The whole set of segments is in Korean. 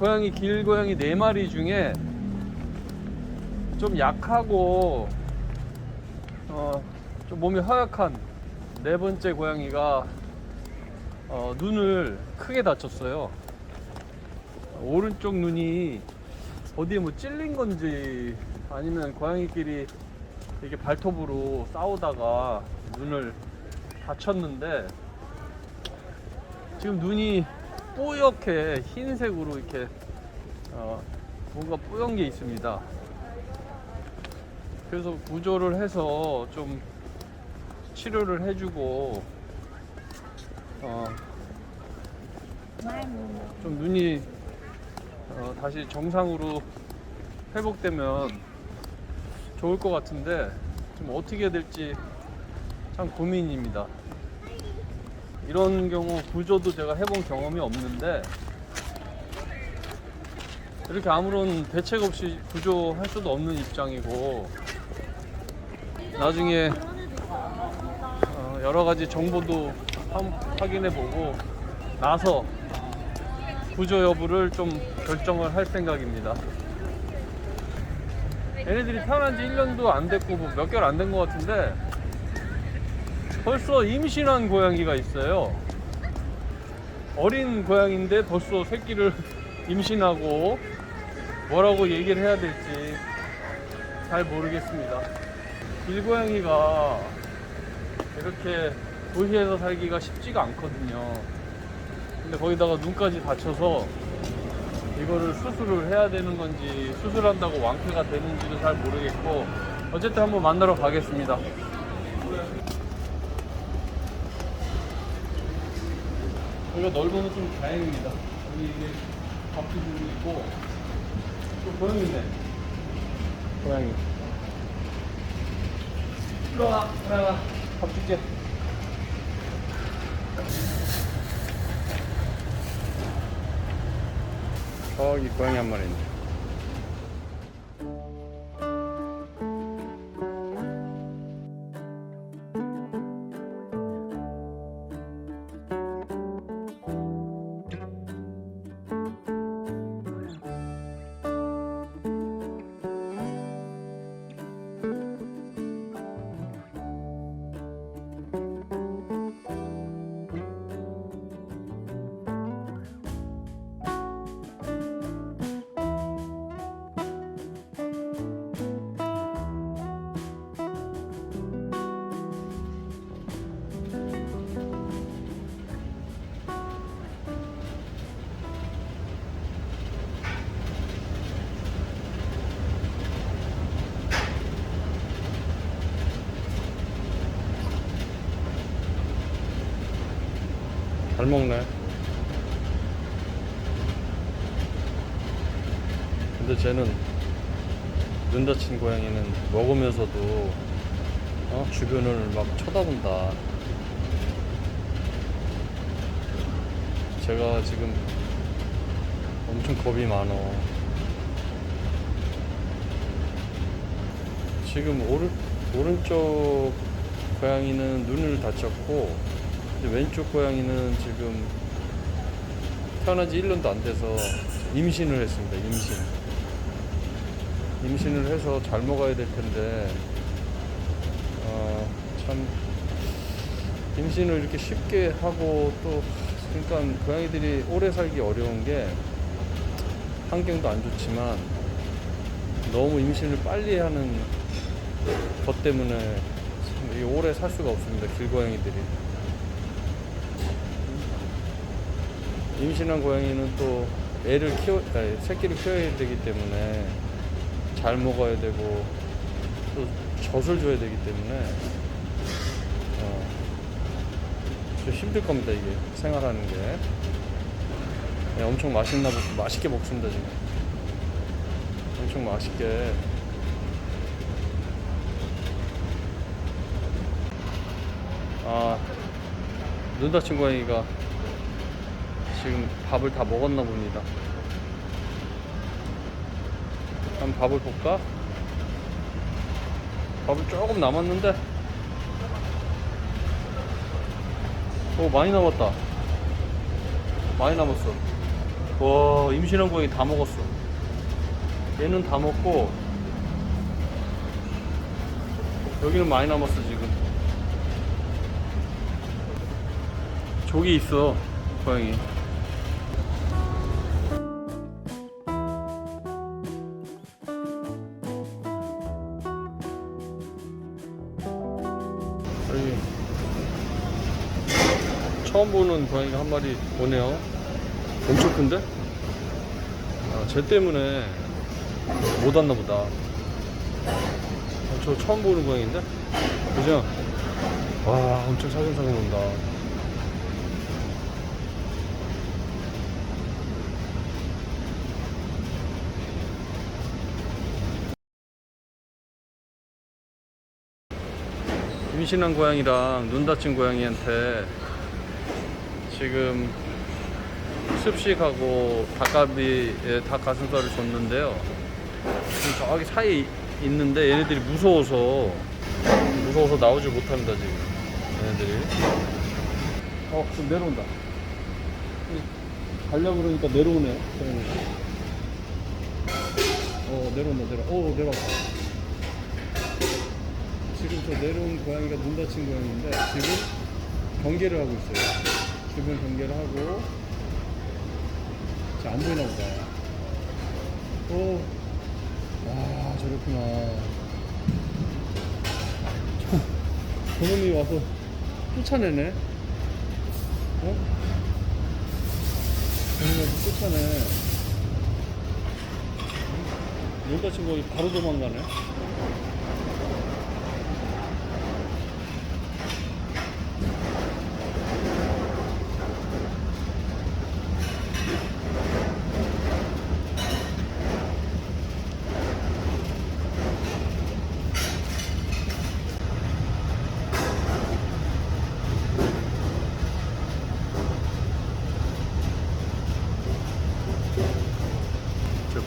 고양이 길고양이 네 마리 중에 좀 약하고 어, 좀 몸이 허약한 네 번째 고양이가 어, 눈을 크게 다쳤어요. 오른쪽 눈이 어디에 뭐 찔린 건지 아니면 고양이끼리 이렇게 발톱으로 싸우다가 눈을 다쳤는데 지금 눈이 뿌옇게 흰색으로 이렇게 어, 뭔가 뿌연 게 있습니다. 그래서 구조를 해서 좀 치료를 해주고 어, 좀 눈이 어, 다시 정상으로 회복되면 좋을 것 같은데 좀 어떻게 될지 참 고민입니다. 이런 경우 구조도 제가 해본 경험이 없는데 이렇게 아무런 대책 없이 구조할 수도 없는 입장이고 나중에 어, 여러 가지 정보도 함- 확인해 보고 나서 구조 여부를 좀 결정을 할 생각입니다. 얘네들이 태어난 지 1년도 안 됐고 뭐 몇 개월 안 된 것 같은데 벌써 임신한 고양이가 있어요. 어린 고양인데 벌써 새끼를 임신하고 뭐라고 얘기를 해야 될지 잘 모르겠습니다. 길고양이가 이렇게 도시에서 살기가 쉽지가 않거든요. 근데 거기다가 눈까지 다쳐서 이거를 수술을 해야 되는 건지 수술한다고 완쾌가 되는지도 잘 모르겠고 어쨌든 한번 만나러 가겠습니다. 여기가 넓어서 좀 다행입니다. 여기 이게 밥도 주고 있고 또 고양이 있네. 고양이. 일로 와, 고양아. 밥 줄게. 저기 고양이 한 마리 있네. 잘 먹네. 근데 쟤는 눈 다친 고양이는 먹으면서도 어? 주변을 막 쳐다본다. 제가 지금 엄청 겁이 많어. 지금 오른, 오른쪽 고양이는 눈을 다쳤고 왼쪽 고양이는 지금 태어난 지 1년도 안 돼서 임신을 했습니다. 임신. 임신을 해서 잘 먹어야 될 텐데, 어, 참, 임신을 이렇게 쉽게 하고 또, 그러니까 고양이들이 오래 살기 어려운 게 환경도 안 좋지만 너무 임신을 빨리 하는 것 때문에 오래 살 수가 없습니다. 길고양이들이. 임신한 고양이는 또 애를 키워, 아니, 새끼를 키워야 되기 때문에 잘 먹어야 되고 또 젖을 줘야 되기 때문에 어, 좀 힘들 겁니다 이게 생활하는 게. 네, 엄청 맛있나 보, 맛있게 먹습니다 지금. 엄청 맛있게. 아눈 다친 고양이가 지금 밥을 다 먹었나 봅니다. 한번 밥을 볼까? 밥을 조금 남았는데. 오 많이 남았다. 많이 남았어. 와 임신한 고양이 다 먹었어. 얘는 다 먹고 여기는 많이 남았어 지금. 저기 있어 고양이 처음 보는 고양이가 한 마리 오네요 엄청 큰데? 아, 쟤 때문에 못 왔나 보다. 아, 저 처음 보는 고양인데? 그죠? 와, 엄청 사근사근 온다. 임신한 고양이랑 눈 다친 고양이한테 지금 습식하고 닭갈비에 닭 가슴살을 줬는데요. 지금 저기 사이에 있는데 얘네들이 무서워서 무서워서 나오지 못합니다 지금 얘네들이. 어, 좀 내려온다. 가려 그러니까 내려오네. 어, 내려온다 내려. 오, 내려왔다. 지금 저 내려온 고양이가 눈 다친 고양이인데 지금 경계를 하고 있어요. 주변 경계를 하고 자, 안 보이나 보다. 오, 와, 저렇구나. 저, 저놈이 와서 쫓아내네. 어? 저놈이 와서 쫓아내. 눈 다친 거 바로 도망가네.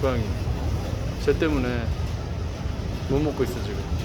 고양이. 쟤 때문에 못 먹고 있어, 지금.